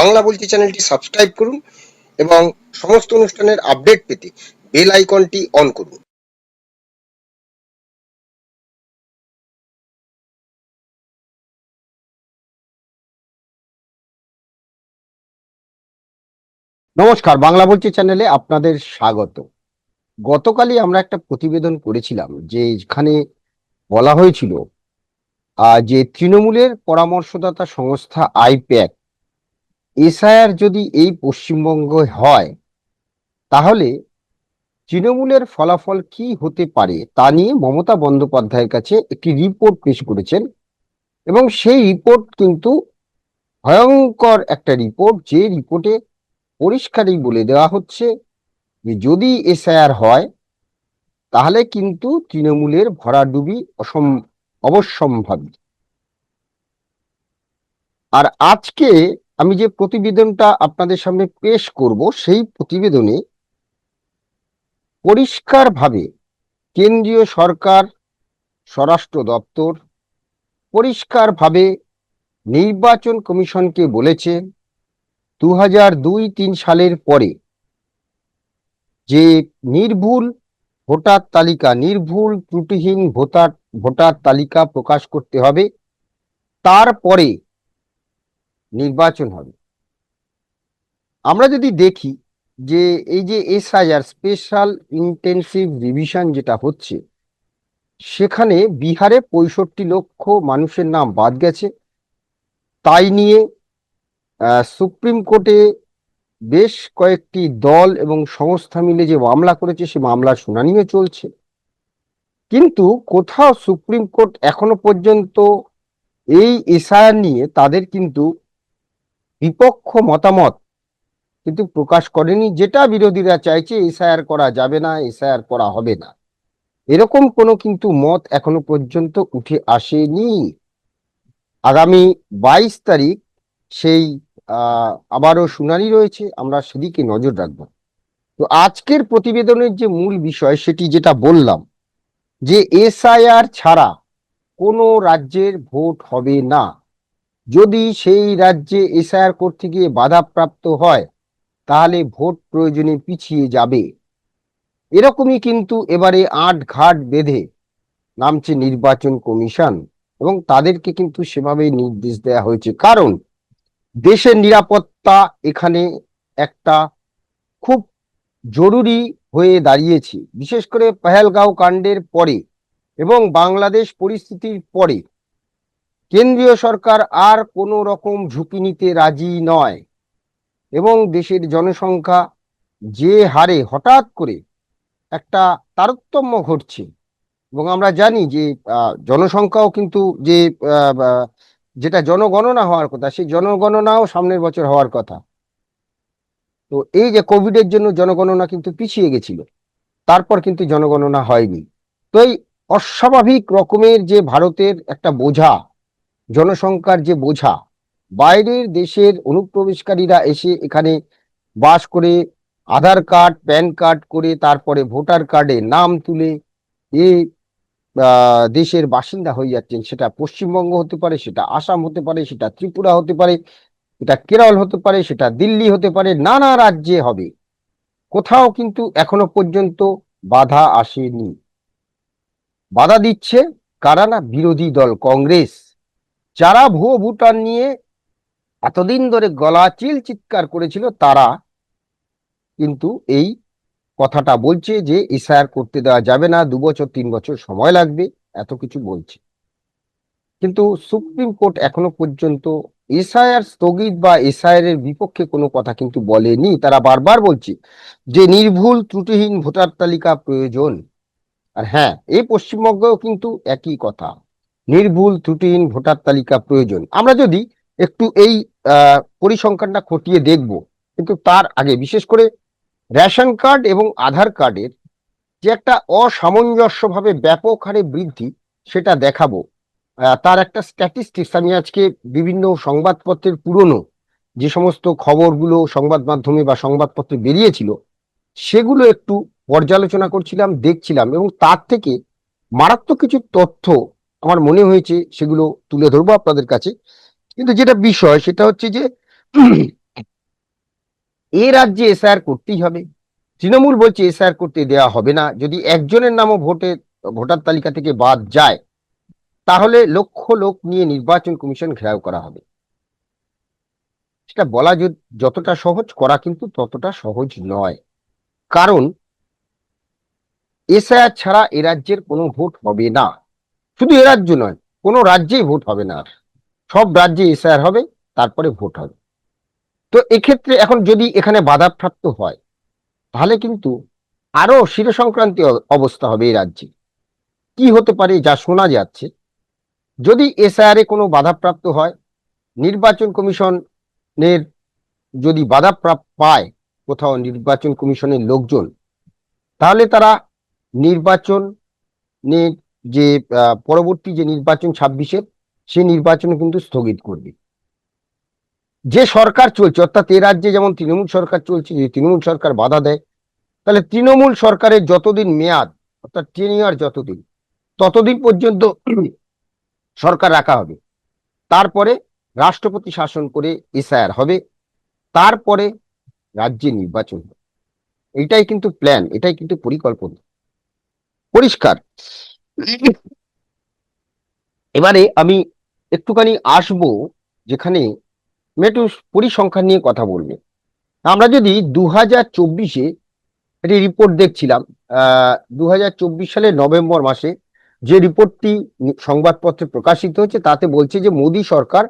বাংলা বলছি চ্যানেলটি সাবস্ক্রাইব করুন এবং সমস্ত অনুষ্ঠানের আপডেট পেতে বেল আইকনটি অন করুন। নমস্কার, বাংলা বলছি চ্যানেলে আপনাদের স্বাগত। গতকালই আমরা একটা প্রতিবেদন করেছিলাম যে এখানে বলা হয়েছিল যে তৃণমূলের পরামর্শদাতা সংস্থা আইপ্যাক এসআইআর যদি এই পশ্চিমবঙ্গ হয়, তাহলে তৃণমূলের ফলাফল কি হতে পারে তা নিয়ে মমতা বন্দ্যোপাধ্যায়ের কাছে একটি রিপোর্ট পেশ করেছেন। এবং সেই রিপোর্ট কিন্তু ভয়ঙ্কর একটা রিপোর্ট যে রিপোর্টে পরিষ্কারই বলে দেওয়া হচ্ছে যে যদি এসআইআর হয়, তাহলে কিন্তু তৃণমূলের ভরাডুবি অসম, অবশ্যম্ভাবী। আর আজকে আমি যে প্রতিবেদনটা আপনাদের সামনে পেশ করব, সেই প্রতিবেদনে পরিষ্কারভাবে কেন্দ্রীয় সরকার, স্বরাষ্ট্র দপ্তর পরিষ্কারভাবে নির্বাচন কমিশনকে বলেছে দু হাজার দুই তিন সালের পরে যে নির্ভুল ভোটার তালিকা, নির্ভুল ত্রুটিহীন ভোটার ভোটার তালিকা প্রকাশ করতে হবে, তারপরে নির্বাচন হবে। আমরা যদি দেখি যে এই যে এসআইআর স্পেশাল ইন্টেনসিভ রিভিশন যেটা হচ্ছে, সেখানে বিহারে পঁয়ষট্টি লক্ষ মানুষের নাম বাদ গেছে। তাই নিয়ে সুপ্রিম কোর্টে বেশ কয়েকটি দল এবং সংস্থা মিলে যে মামলা করেছে, সে মামলার শুনানিও চলছে। কিন্তু কোথাও সুপ্রিম কোর্ট এখনও পর্যন্ত এই এসআইআর নিয়ে তাদের কিন্তু বিপক্ষ মতামত কিন্তু প্রকাশ করেনি, যেটা বিরোধীরা চাইছে, এসআইআর করা যাবে না, এসআইআর করা হবে না। এরকম কোনো কিন্তু মত এখনও পর্যন্ত উঠে আসেনি। আগামী বাইশ তারিখ সেই আবারও শুনানি রয়েছে, আমরা সেদিকে নজর রাখব। তো আজকের প্রতিবেদনের যে মূল বিষয়, সেটি যেটা বললাম, যে এসআইআর ছাড়া কোনো রাজ্যের ভোট হবে না। যদি সেই রাজ্যে এসআইআর করতে গিয়ে বাধাপ্রাপ্ত হয়, তাহলে ভোট প্রয়োজনে পিছিয়ে যাবে। এরকমই কিন্তু এবারে আট ঘাট বেঁধে নামছে নির্বাচন কমিশন এবং তাদেরকে কিন্তু সেভাবে নির্দেশ দেওয়া হয়েছে। কারণ দেশের নিরাপত্তা এখানে একটা খুব জরুরি হয়ে দাঁড়িয়েছে। বিশেষ করে পেহেলগাঁও কাণ্ডের পরে এবং বাংলাদেশ পরিস্থিতির পরে কেন্দ্রীয় সরকার আর কোনো রকম ঝুঁকি নিতে রাজি নয়। এবং দেশের জনসংখ্যা যে হারে হঠাৎ করে একটা তারতম্য ঘটছে, এবং আমরা জানি যে জনসংখ্যাও কিন্তু যে যেটা জনগণনা হওয়ার কথা, সেই জনগণনাও সামনের বছর হওয়ার কথা। তো এই যে কোভিডের জন্য জনগণনা কিন্তু পিছিয়ে গেছিল, তারপর কিন্তু জনগণনা হয়নি। তো এই অস্বাভাবিক রকমের যে ভারতের একটা বোঝা জনসংখ্যার যে বোঝা, বাইরের দেশের অনুপ্রবেশকারীরা এসে এখানে বাস করে আধার কার্ড, প্যান কার্ড করে তারপরে ভোটার কার্ডে নাম তুলে এ দেশের বাসিন্দা হয়ে যাচ্ছেন। সেটা পশ্চিমবঙ্গ হতে পারে, সেটা আসাম হতে পারে, সেটা ত্রিপুরা হতে পারে এটা কেরল হতে পারে, সেটা দিল্লি হতে পারে, নানা রাজ্যে হবে। কোথাও কিন্তু এখনও পর্যন্ত বাধা আসেনি। বাধা দিচ্ছে কারা না? বিরোধী দল, কংগ্রেস। যারা ভুয়ো ভুটান নিয়ে এতদিন ধরে গলা চিল চিৎকার করেছিল, তারা কিন্তু এই কথাটা বলছে যে এসআইআর করতে দেওয়া যাবে না, দু বছর, তিন বছর সময় লাগবে, এত কিছু বলছে। কিন্তু সুপ্রিম কোর্ট এখনও পর্যন্ত এসআইআর স্থগিত বা এসআইআর বিপক্ষে কোনো কথা কিন্তু বলেনি। তারা বারবার বলছে যে নির্ভুল, ত্রুটিহীন ভোটার তালিকা প্রয়োজন। আর হ্যাঁ এই পশ্চিমবঙ্গেও কিন্তু একই কথা। নির্ভুল ত্রুটিহীন ভোটার তালিকা প্রয়োজন। আমরা যদি একটু এই পরিসংখ্যানটা খতিয়ে দেখব, কিন্তু তার আগে বিশেষ করে রেশন কার্ড এবং আধার কার্ডের যে একটা অসামঞ্জস্যভাবে ব্যাপক হারে বৃদ্ধি সেটা দেখাবো। তার একটা স্ট্যাটিস্টিক্স আমি আজকে বিভিন্ন সংবাদপত্রের পুরনো যে সমস্ত খবরগুলো সংবাদ মাধ্যমে বা সংবাদপত্রে বেরিয়েছিল, সেগুলো একটু পর্যালোচনা করছিলাম, দেখছিলাম এবং তার থেকে মারাত্মক কিছু তথ্য আমার মনে হয়েছে সেগুলো তুলে ধরবো আপনাদের কাছে। কিন্তু যেটা বিষয় সেটা হচ্ছে যে, এ রাজ্যে এসআইআর করতেই হবে। তৃণমূল বলছে এসআইআর করতে দেওয়া হবে না। যদি একজনের নামও ভোটে, ভোটার তালিকা থেকে বাদ যায়, তাহলে লক্ষ লোক নিয়ে নির্বাচন কমিশন ঘেরাও করা হবে। সেটা বলা যতটা সহজ, করা কিন্তু ততটা সহজ নয়। কারণ, এসআইআর ছাড়া এ রাজ্যের কোনো ভোট হবে না। শুধু এ রাজ্য নয়, কোনো রাজ্যেই ভোট হবে না আর। সব রাজ্যে এসআইআর হবে, তারপরে ভোট হবে। তো এক্ষেত্রে এখন যদি এখানে বাধাপ্রাপ্ত হয়, তাহলে কিন্তু আরও শির সংক্রান্তি অবস্থা হবে এই রাজ্যে। কি হতে পারে যা শোনা যাচ্ছে, যদি এসআইআর কোনো বাধাপ্রাপ্ত হয়, নির্বাচন কমিশনের যদি বাধাপ্রাপ্ত পায় কোথাও নির্বাচন কমিশনের লোকজন, তাহলে তারা নির্বাচন যে পরবর্তী যে নির্বাচন ছাব্বিশের সেই নির্বাচন কিন্তু স্থগিত করবে। যে সরকার চলছে, অর্থাৎ এ রাজ্যে যেমন তৃণমূল সরকার চলছে, যদি তৃণমূল সরকার বাধা দেয়, তাহলে তৃণমূল সরকারের যতদিন মেয়াদ, অর্থাৎ টেনিয়ার যতদিন, ততদিন পর্যন্ত সরকার রাখা হবে। তারপরে রাষ্ট্রপতি শাসন করে এসআইআর হবে, তারপরে রাজ্যে নির্বাচন হবে। এটাই কিন্তু প্ল্যান এটাই কিন্তু পরিকল্পনা। পরিষ্কার। এবারে আমি একটুখানি আসব যেখানে একটু পরিসংখ্যান নিয়ে কথা বলবে। আমরা যদি দু হাজার চব্বিশে একটি রিপোর্ট দেখছিলাম দু হাজার চব্বিশ সালের নভেম্বর মাসে যে রিপোর্টটি সংবাদপত্রে প্রকাশিত হচ্ছে তাতে বলছে যে মোদী সরকার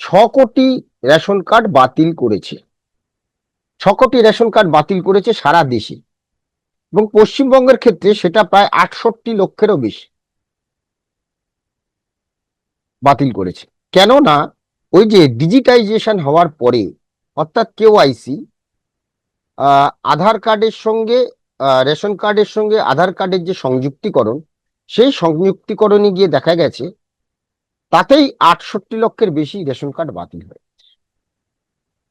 ছ কোটি রেশন কার্ড বাতিল করেছে। ছ কোটি রেশন কার্ড বাতিল করেছে সারা দেশে। এবং পশ্চিমবঙ্গের ক্ষেত্রে সেটা প্রায় আটষট্টি লক্ষেরও বেশি। বাতিল করেছে। কেননা, ওই যে ডিজিটাইজেশন হওয়ার পরে, অর্থাৎ কেওয়াইসি আধার কার্ডের সঙ্গে রেশন কার্ডের সঙ্গে আধার কার্ডের যে সংযুক্তিকরণ, সেই সংযুক্তিকরণে গিয়ে দেখা গেছে, তাতেই আটষট্টি লক্ষের বেশি রেশন কার্ড বাতিল হয়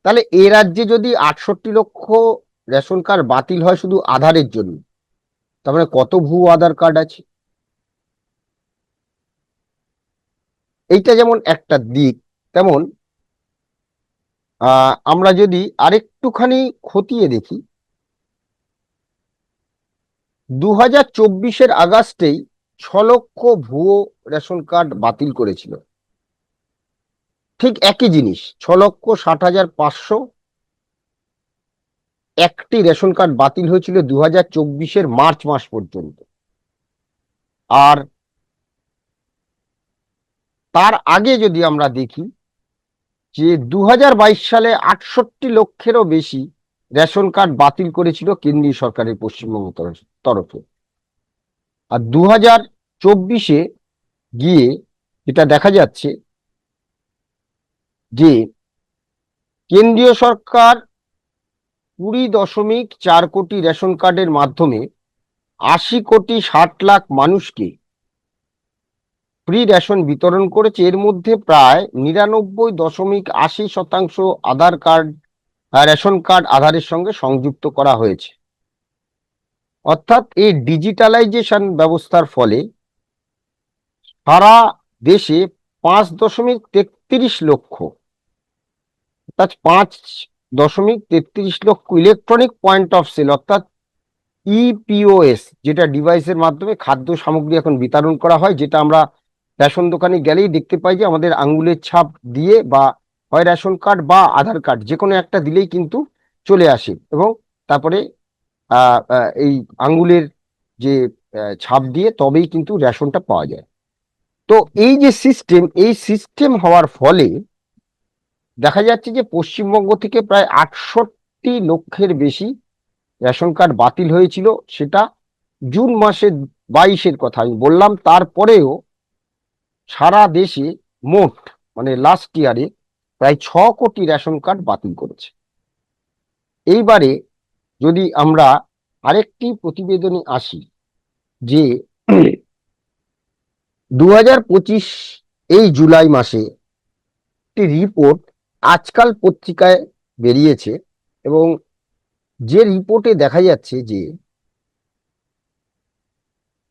তাহলে এ রাজ্যে যদি আটষট্টি লক্ষ রেশন কার্ড বাতিল হয় শুধু আধারের জন্য। তার মানে কত ভুয়ো আধার কার্ড আছে? এইটা যেমন একটা দিক, তেমন আমরা যদি আরেকটুখানি খতিয়ে দেখি দু হাজার চব্বিশের আগস্টেই ছ লক্ষ ভুয়ো রেশন কার্ড বাতিল করেছিল। ঠিক একই জিনিস, ছ লক্ষ ষাট হাজার পাঁচশো একটি রেশন কার্ড বাতিল হয়েছিল দু হাজার চব্বিশের মার্চ মাস পর্যন্ত। আর তার আগে যদি আমরা দেখি যে দু হাজার বাইশ সালে আটষট্টি লক্ষেরও বেশি রেশন কার্ড বাতিল করেছিল কেন্দ্রীয় সরকারের পশ্চিমবঙ্গ তরফ- আর দু হাজার চব্বিশে গিয়ে যেটা দেখা যাচ্ছে যে কেন্দ্রীয় সরকার কুড়ি দশমিক চার কোটি রেশন কার্ডের মাধ্যমে আশি কোটি ষাট লাখ মানুষকে ফ্রি রেশন বিতরণ করেছে। এর মধ্যে প্রায় নিরানব্বই দশমিক আশি শতাংশ আধার কার্ড রেশন কার্ড আধারের সঙ্গে সংযুক্ত করা হয়েছে। অর্থাৎ এই ডিজিটালাইজেশন ব্যবস্থার ফলে সারা দেশে পাঁচ দশমিক তেত্রিশ লক্ষ, অর্থাৎ পাঁচ দশমিক তেত্রিশ lakh electronic point of sale অর্থাৎ ইপিওএস যেটা ডিভাইসের মাধ্যমে খাদ্য সামগ্রী এখন বিতরণ করা হয়, যেটা আমরা রেশন দোকানে গেলেই দেখতে পাই যে আমাদের আঙ্গুলের ছাপ দিয়ে বা হয় রেশন কার্ড বা আধার কার্ড যে কোনো একটা দিলেই কিন্তু চলে আসে। এবং তারপরে এই আঙ্গুলের যে ছাপ দিয়ে তবেই কিন্তু রেশনটা পাওয়া যায়। তো এই যে সিস্টেম এই সিস্টেম হওয়ার ফলে দেখা যাচ্ছে যে পশ্চিমবঙ্গ থেকে প্রায় আটষট্টি লক্ষের বেশি রেশন কার্ড বাতিল হয়েছিল, সেটা জুন মাসের বাইশের কথা। আমি বললাম, তারপরেও সারা দেশে মোট মানে লাস্ট ইয়ারে প্রায় ছ কোটি রেশন কার্ড বাতিল করেছে। এইবারে যদি আমরা আরেকটি প্রতিবেদনে আসি যে দু হাজার পঁচিশ এই জুলাই মাসে একটি রিপোর্ট আজকাল পত্রিকায় বেরিয়েছে এবং যে রিপোর্টে দেখা যাচ্ছে যে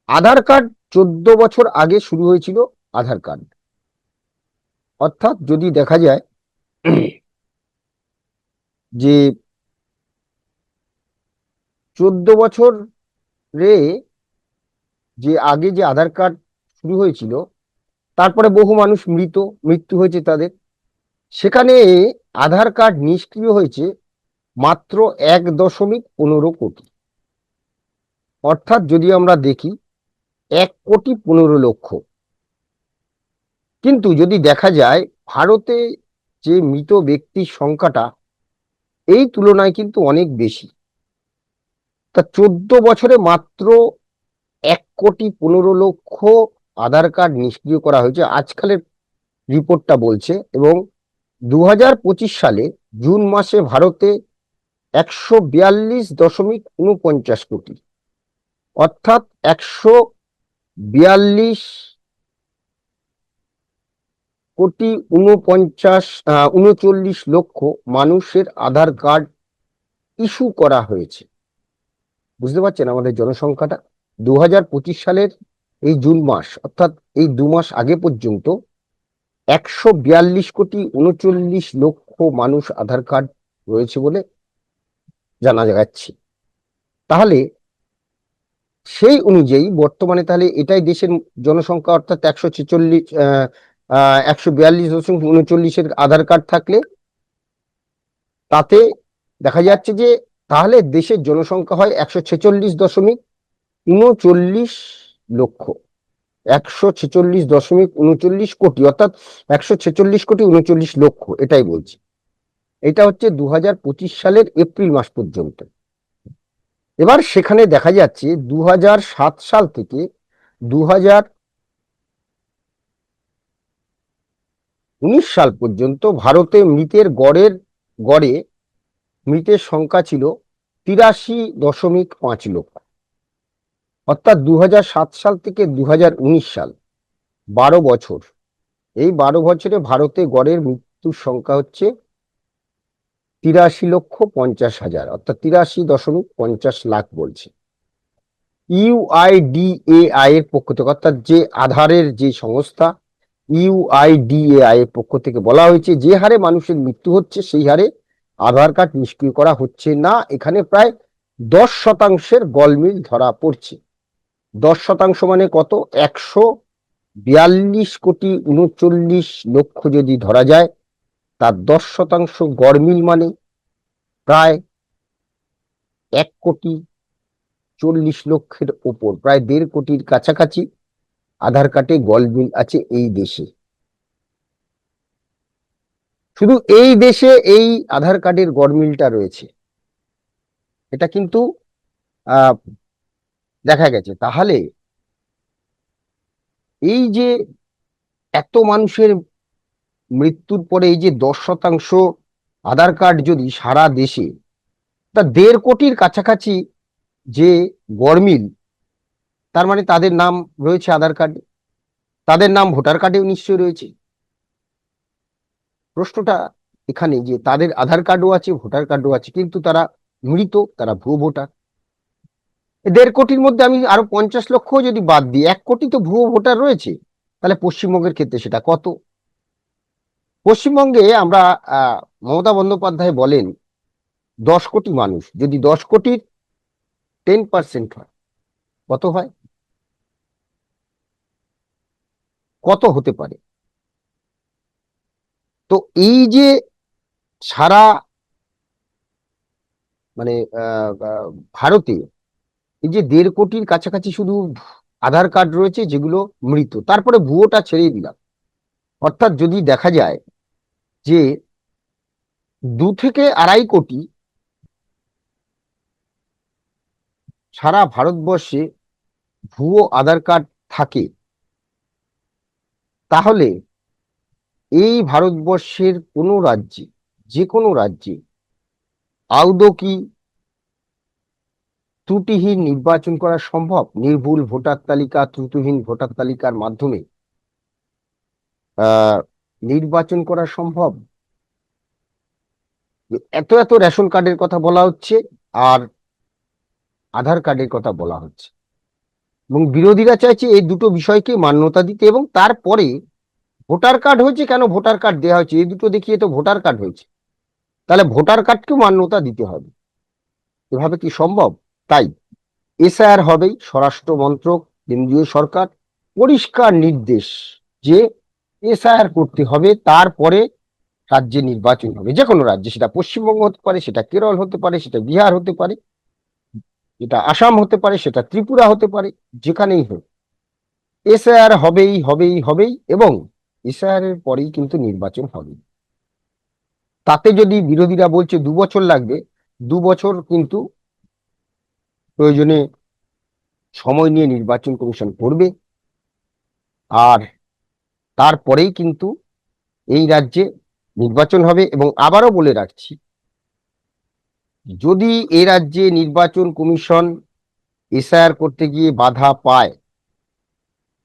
আধার কার্ড চোদ্দ বছর আগে শুরু হয়েছিল আধার কার্ড। অর্থাৎ যদি দেখা যায় যে চোদ্দ বছর রে যে আগে যে আধার কার্ড শুরু হয়েছিল, তারপরে বহু মানুষ মৃত, মৃত্যু হয়েছে তাদের। সেখানে আধার কার্ড নিষ্ক্রিয় হয়েছে মাত্র এক দশমিক পনেরো কোটি। অর্থাৎ যদি আমরা দেখি, এক কোটি পনেরো লক্ষ। কিন্তু যদি দেখা যায়, ভারতে যে মৃত ব্যক্তির সংখ্যাটা, এই তুলনায় কিন্তু অনেক বেশি। তা চোদ্দ বছরে মাত্র এক কোটি পনেরো লক্ষ আধার কার্ড নিষ্ক্রিয় করা হয়েছে। আজকালের রিপোর্টটা বলছে এবং দু হাজার পঁচিশ সালে জুন মাসে ভারতে একশো বিয়াল্লিশ দশমিক উনপঞ্চাশ কোটি, অর্থাৎ একশো বিয়াল্লিশ কোটি উনপঞ্চাশ উনচল্লিশ লক্ষ মানুষের আধার কার্ড ইস্যু করা হয়েছে। বুঝতে পারছেন আমাদের জনসংখ্যাটা? দু সালের এই জুন মাস, অর্থাৎ এই দু মাস আগে পর্যন্ত একশো বিয়াল্লিশ কোটি উনচল্লিশ লক্ষ মানুষ আধার কার্ড রয়েছে বলে জানা যাচ্ছে। তাহলে সেই অনুযায়ী বর্তমানে তাহলে এটাই দেশের জনসংখ্যা অর্থাৎ একশো ছেচল্লিশ একশো বিয়াল্লিশ দশমিক উনচল্লিশের আধার কার্ড থাকলে তাতে দেখা যাচ্ছে যে তাহলে দেশের জনসংখ্যা হয় একশো ছেচল্লিশ দশমিক উনচল্লিশ লক্ষ। একশো ছেচল্লিশ দশমিক উনচল্লিশ কোটি, অর্থাৎ একশো ছেচল্লিশ কোটি উনচল্লিশ লক্ষ, এটাই বলছি। এটা হচ্ছে দু পঁচিশ সালের এপ্রিল মাস পর্যন্ত। এবার সেখানে দেখা যাচ্ছে দু সাল থেকে দু উনিশ সাল পর্যন্ত ভারতে মৃতের গড়ের, গড়ে মৃতের সংখ্যা ছিল তিরাশি দশমিক পাঁচ লক্ষ। অর্থাৎ দু সাল থেকে দু হাজার উনিশ সাল, বারো বছর। এই বারো বছরে ভারতে গড়ের মৃত্যুর সংখ্যা হচ্ছে তিরাশি লক্ষ পঞ্চাশ হাজার, অর্থাৎ তিরাশি দশমিক পঞ্চাশ লাখ বলছে। ইউআইডিএআই এর পক্ষ থেকে, অর্থাৎ যে আধারের যে সংস্থা ইউআইডিএআই এর পক্ষ থেকে বলা হয়েছে, যে হারে মানুষের মৃত্যু হচ্ছে, সেই হারে আধার কার্ড নিষ্ক্রিয় করা হচ্ছে না। এখানে প্রায় দশ শতাংশের গলমিল ধরা পড়ছে। দশ শতাংশ মানে কত? একশো বিয়াল্লিশ কোটি উনচল্লিশ লক্ষ যদি ধরা যায়, তার দশ শতাংশ গরমিল মানে প্রায় এক কোটি চল্লিশ লক্ষের ওপর, প্রায় দেড় কোটির কাছাকাছি আধার কার্ডে গলমিল আছে এই দেশে। শুধু এই দেশে এই আধার কার্ডের গরমিলটা রয়েছে। এটা কিন্তু দেখা গেছে। তাহলে এই যে এত মানুষের মৃত্যুর পরে এই যে দশ শতাংশ আধার কার্ড যদি সারা দেশে, তা দেড় কোটির কাছাকাছি যে গরমিল তার মানে তাদের নাম রয়েছে আধার কার্ডে, তাদের নাম ভোটার কার্ডেও নিশ্চয়ই রয়েছে। প্রশ্নটা এখানে যে তাদের আধার কার্ডও আছে, ভোটার কার্ডও আছে, কিন্তু তারা মৃত, তারা ভুয়ো ভোটার। দেড় কোটির মধ্যে আমি আরও পঞ্চাশ লক্ষ যদি বাদ দিই এক কোটি তো ভুয়ো ভোটার রয়েছে। তাহলে পশ্চিমবঙ্গের ক্ষেত্রে সেটা কত? পশ্চিমবঙ্গে আমরা মমতা বন্দ্যোপাধ্যায় বলেন দশ কোটি মানুষ যদি দশ কোটির টেন পার্সেন্ট হয় কত হয়? কত হতে পারে? তো এই যে সারা মানে আহ, আহ, ভারতে এই যে দেড় কোটির কাছাকাছি শুধু আধার কার্ড রয়েছে, যেগুলো মৃত তারপরে ভুয়োটা ছেড়ে দিলাম। অর্থাৎ যদি দেখা যায় যে দু থেকে আড়াই কোটি সারা ভারতবর্ষে ভুয়ো আধার কার্ড থাকে, তাহলে এই ভারতবর্ষের কোনো রাজ্যে, যে কোনো রাজ্যে আদৌ কি ত্রুটিহীন নির্বাচন করা সম্ভব? নির্ভুল ভোটার তালিকা, ত্রুটিহীন ভোটার তালিকার মাধ্যমে। নির্বাচন করা সম্ভব? এত এত রেশন কার্ডের কথা বলা হচ্ছে আর আধার কার্ডের কথা বলা হচ্ছে। এবং বিরোধীরা চাইছে এই দুটো বিষয়কে মান্যতা দিতে এবং তারপরে ভোটার কার্ড হয়েছে কেন ভোটার কার্ড দেওয়া হয়েছে? এই দুটো দেখিয়ে তো ভোটার কার্ড হয়েছে। তাহলে ভোটার কার্ডকেও মান্যতা দিতে হবে। এভাবে কি সম্ভব? তাই এসআইআর হবেই স্বরাষ্ট্র মন্ত্রক কেন্দ্রীয় সরকার, পরিষ্কার নির্দেশ যে এসআইআর করতে হবে, তারপরে রাজ্যে নির্বাচন হবে। যে কোনো রাজ্যে, সেটা পশ্চিমবঙ্গ হতে পারে, সেটা কেরল হতে পারে, সেটা বিহার হতে পারে এটা আসাম হতে পারে, সেটা ত্রিপুরা হতে পারে, যেখানেই হোক। এসআইআর হবেই হবেই হবেই এবং এসআইআর এর পরেই কিন্তু নির্বাচন হবে। তাতে যদি বিরোধীরা বলছে দু বছর লাগবে, দু বছর কিন্তু প্রয়োজনে সময় নিয়ে নির্বাচন কমিশন করবে। আর তারপরেই কিন্তু এই রাজ্যে নির্বাচন হবে এবং আবারও বলে রাখছি, যদি এ রাজ্যে নির্বাচন কমিশন এসআইআর করতে গিয়ে বাধা পায়,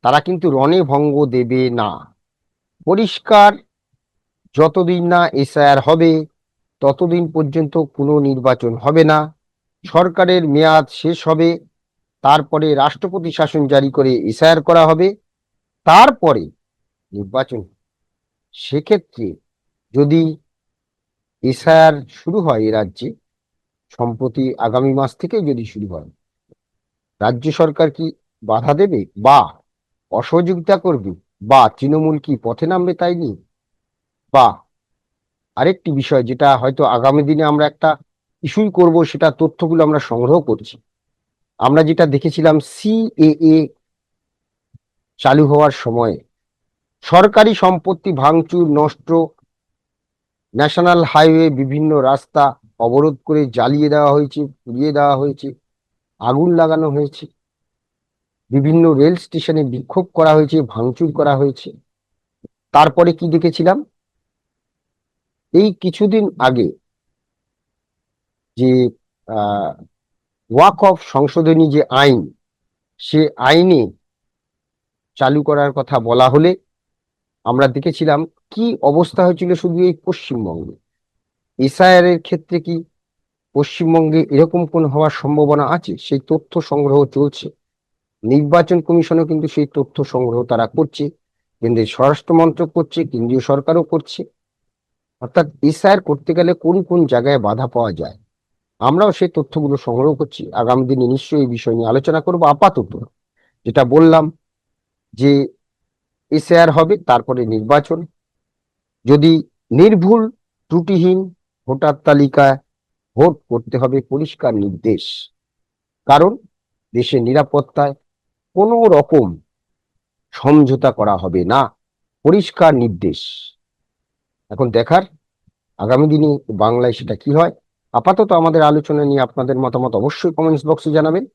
তারা কিন্তু রণে ভঙ্গ দেবে না। পরিষ্কার যতদিন না এসআইআর হবে, ততদিন পর্যন্ত কোনো নির্বাচন হবে না। সরকারের মেয়াদ শেষ হবে, তারপরে রাষ্ট্রপতি শাসন জারি করে এসআইআর করা হবে, তারপরে নির্বাচন সেক্ষেত্রে যদি এসআইআর শুরু হয় এ রাজ্যে, সম্প্রতি আগামী মাস থেকে যদি শুরু হয়, রাজ্য সরকার কি বাধা দেবে বা অসহযোগিতা করবে বা তৃণমূল কি পথে নামবে তাই নিয়ে? বা আরেকটি বিষয় যেটা হয়তো আগামী দিনে আমরা একটা ইস্যুই করব, সেটা তথ্যগুলো আমরা সংগ্রহ করছি। আমরা যেটা দেখেছিলাম, সিএএ চালু হওয়ার সময়ে, সরকারি সম্পত্তি ভাঙচুর, নষ্ট, ন্যাশনাল হাইওয়ে বিভিন্ন রাস্তা অবরোধ করে জ্বালিয়ে দেওয়া হয়েছে, পুড়িয়ে দেওয়া হয়েছে, আগুন লাগানো হয়েছে, বিভিন্ন রেল স্টেশনে বিক্ষোভ করা হয়েছে, ভাঙচুর করা হয়েছে। তারপরে কি দেখেছিলাম? এই কিছুদিন আগে যে ওয়াক অফ সংশোধনী যে আইন, সে আইনে চালু করার কথা বলা হলে আমরা দেখেছিলাম কি অবস্থা হয়েছিল শুধু এই পশ্চিমবঙ্গে। এসআইআর এর ক্ষেত্রে কি পশ্চিমবঙ্গে এরকম কোন হওয়ার সম্ভাবনা আছে? সেই তথ্য সংগ্রহ চলছে। নির্বাচন কমিশনও কিন্তু সেই তথ্য সংগ্রহ তারা করছে। কেন্দ্রের স্বরাষ্ট্র মন্ত্রক করছে, কেন্দ্রীয় সরকারও করছে। অর্থাৎ এসআইআর করতে গেলে কোন কোন জায়গায় বাধা পাওয়া যায়? আমরাও সেই তথ্যগুলো সংগ্রহ করছি। আগামী দিনে নিশ্চয়ই এই বিষয় নিয়ে আলোচনা করব আপাতত। যেটা বললাম যে এসআইআর হবে, তারপরে নির্বাচন। যদি নির্ভুল, ত্রুটিহীন ভোটার তালিকায় ভোট করতে হবে, পরিষ্কার নির্দেশ। কারণ দেশের নিরাপত্তায় কোনো রকম সমঝোতা করা হবে না। পরিষ্কার নির্দেশ। এখন দেখার আগামী দিনে বাংলায় সেটা কি হয়? আপাতত আমাদের আলোচনা নিয়ে আপনাদের মতামত অবশ্যই কমেন্টস বক্সে জানাবেন।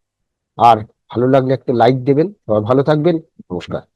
আর ভালো লাগলে একটা লাইক দেবেন। সবাই ভালো থাকবেন। নমস্কার।